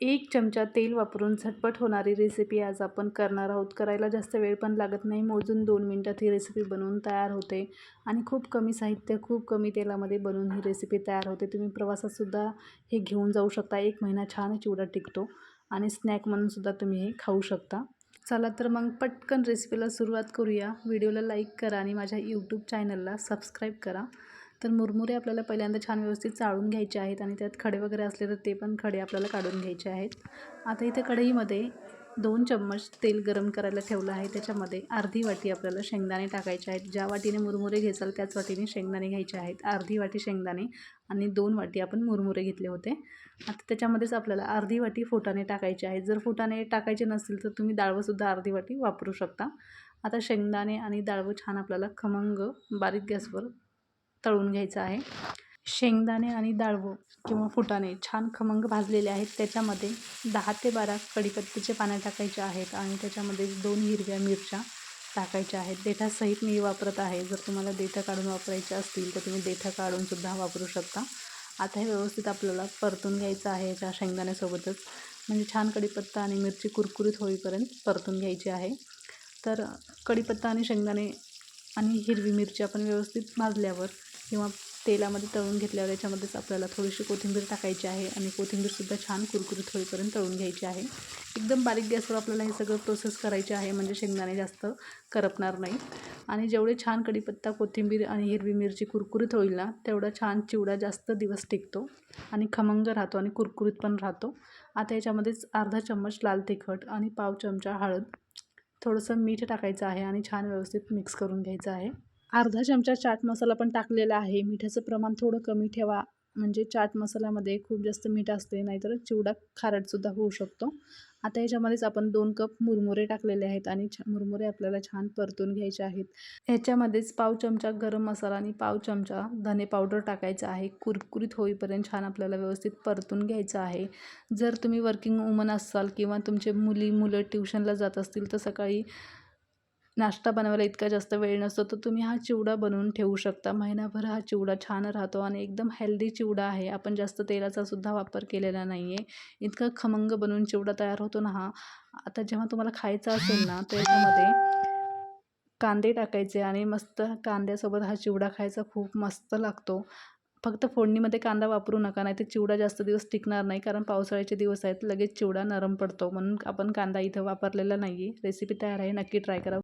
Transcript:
एक चमचा तेल वापरून झटपट होणारी रेसिपी आज आपण करणार आहोत. करायला जास्त वेळ पण लागत नाही. मोजून दोन मिनटात ही रेसिपी बनवून तयार होते आणि खूप कमी साहित्य खूप कमी तेलामध्ये बनवून ही रेसिपी तयार होते. तुम्ही प्रवासातसुद्धा हे घेऊन जाऊ शकता. एक महिना छान चिवडा टिकतो आणि स्नॅक म्हणूनसुद्धा तुम्ही हे खाऊ शकता. चला तर मग पटकन रेसिपीला सुरुवात करूया. व्हिडिओला लाईक करा आणि माझ्या यूट्यूब चॅनलला सबस्क्राईब करा. तर मुरमुरे आपल्याला पहिल्यांदा छान व्यवस्थित चाळून घ्यायचे आहेत आणि त्यात खडे वगैरे असले तर ते पण खडे आपल्याला काढून घ्यायचे आहेत. आता इथे कढईमध्ये दोन चम्मच तेल गरम करायला ठेवलं आहे. त्याच्यामध्ये अर्धी वाटी आपल्याला शेंगदाणे टाकायचे आहेत. ज्या वाटीने मुरमुरे घेसाल त्याच वाटीने शेंगदाणे घ्यायचे आहेत. अर्धी वाटी शेंगदाणे आणि दोन वाटी आपण मुरमुरे घेतले होते. आता त्याच्यामध्येच आपल्याला अर्धी वाटी फुटाणे टाकायचे आहेत. जर फुटाणे टाकायचे नसतील तर तुम्ही डाळवंसुद्धा अर्धी वाटी वापरू शकता. आता शेंगदाणे आणि डाळवं छान आपल्याला खमंग बारीक गॅसवर तळून घ्यायचं आहे. शेंगदाणे आणि डाळवं किंवा फुटाणे छान खमंग भाजलेले आहेत. त्याच्यामध्ये दहा ते बारा कडीपत्त्याचे पानं टाकायचे आहेत आणि त्याच्यामध्ये दोन हिरव्या मिरच्या टाकायच्या आहेत. देठासहित मी वापरत आहे. जर तुम्हाला देठं काढून वापरायचे असतील तर तुम्ही देठं काढूनसुद्धा वापरू शकता. आता हे व्यवस्थित आपल्याला परतून घ्यायचं आहे याच्या शेंगदाण्यासोबतच. म्हणजे छान कढीपत्ता आणि मिरची कुरकुरीत होईपर्यंत परतून घ्यायची आहे. तर कढीपत्ता आणि शेंगदाणे आणि हिरवी मिरची आपण व्यवस्थित भाजल्यावर किंवा तेलामध्ये तळून घेतल्यावर याच्यामध्येच आपल्याला थोडीशी कोथिंबीर टाकायची आहे आणि कोथिंबीरसुद्धा छान कुरकुरीत होईपर्यंत तळून घ्यायची आहे. एकदम बारीक गॅसवर आपल्याला हे सगळं प्रोसेस करायचे आहे म्हणजे शेंगदाणे जास्त करपणार नाही. आणि जेवढे छान कढीपत्ता कोथिंबीर आणि हिरवी मिरची कुरकुरीत होईल ना तेवढा छान चिवडा जास्त दिवस टिकतो. आणि खमंग राहतो आणि कुरकुरीत पण राहतो. आता याच्यामध्येच अर्धा चम्मच लाल तिखट आणि पाव चमचा हळद थोडंसं मीठ टाकायचं आहे आणि छान व्यवस्थित मिक्स करून घ्यायचं आहे. अर्धा चमचा चाट मसाला पण टाकलेला आहे. मिठाचं प्रमाण थोडं कमी ठेवा. म्हणजे चाट मसाल्यामध्ये खूप जास्त मीठ असते नाहीतर चिवडा खारटसुद्धा होऊ शकतो. आता याच्यामध्येच आपण दोन कप मुरमुरे टाकलेले आहेत आणि छ मुरमुरे आपल्याला छान परतून घ्यायचे आहेत. ह्याच्यामध्येच पाव चमचा गरम मसाला आणि पाव चमचा धने पावडर टाकायचा आहे. कुरकुरीत होईपर्यंत छान आपल्याला व्यवस्थित परतून घ्यायचं आहे. जर तुम्ही वर्किंग वुमन असाल किंवा तुमचे मुली मुलं ट्युशनला जात असतील तर सकाळी नाश्ता बनवायला इतका जास्त वेळ नसतो तर तुम्ही हा चिवडा बनवून ठेवू शकता. महिनाभर हा चिवडा छान राहतो आणि एकदम हेल्दी चिवडा आहे. आपण जास्त तेलाचा सुद्धा वापर केलेला नाही आहे इतका खमंग बनवून चिवडा तयार होतो ना हा. आता जेव्हा तुम्हाला खायचा असेल ना त्याच्यामध्ये कांदे टाकायचे आणि मस्त कांद्यासोबत हा चिवडा खायचा खूप मस्त लागतो. फक्त फोडणीमध्ये कांदा वापरू नका नाही तर चिवडा जास्त दिवस टिकणार नाही कारण पावसाळ्याचे दिवस आहेत लगेच चिवडा नरम पडतो. म्हणून आपण कांदा इथं वापरलेला नाही आहे रेसिपी तयार आहे नक्की ट्राय करा.